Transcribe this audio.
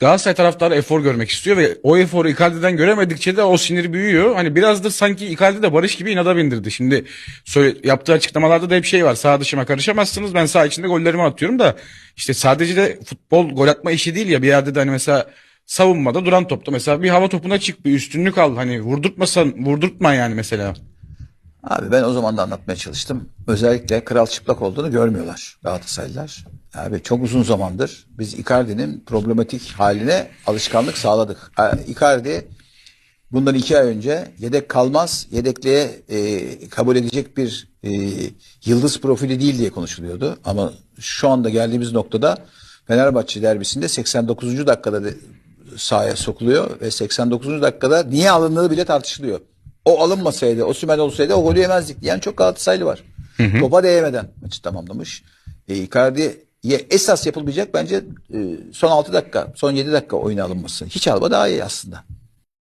Galatasaray taraftarı efor görmek istiyor ve o eforu Icardi'den göremedikçe de o sinir büyüyor. Hani biraz da sanki Icardi de Barış gibi inada bindirdi. Şimdi söyle, yaptığı açıklamalarda da hep şey var. Sağ dışıma karışamazsınız. Ben sağ içinde gollerimi atıyorum da işte sadece de futbol gol atma işi değil ya. Bir yerde de hani mesela savunmada duran topta mesela bir hava topuna çık bir üstünlük al. Hani vurdurtmasan vurdurtma yani mesela. Abi ben o zaman da anlatmaya çalıştım. Özellikle kral çıplak olduğunu görmüyorlar Galatasaraylılar. Abi çok uzun zamandır biz Icardi'nin problematik haline alışkanlık sağladık. Icardi bundan iki ay önce yedek kalmaz, yedekliğe e, kabul edecek bir e, yıldız profili değil diye konuşuluyordu. Ama şu anda geldiğimiz noktada Fenerbahçe derbisinde 89. dakikada de sahaya sokuluyor ve 89. dakikada niye alındığı bile tartışılıyor. O alınmasaydı, o sümen olsaydı o golü yemezdik diyen çok Galatasaraylı var. Topa değmeden maçı tamamlamış. E, Icardi'ye esas yapılmayacak bence e, son 6 dakika, son 7 dakika oyuna alınması. Hiç alma daha iyi aslında.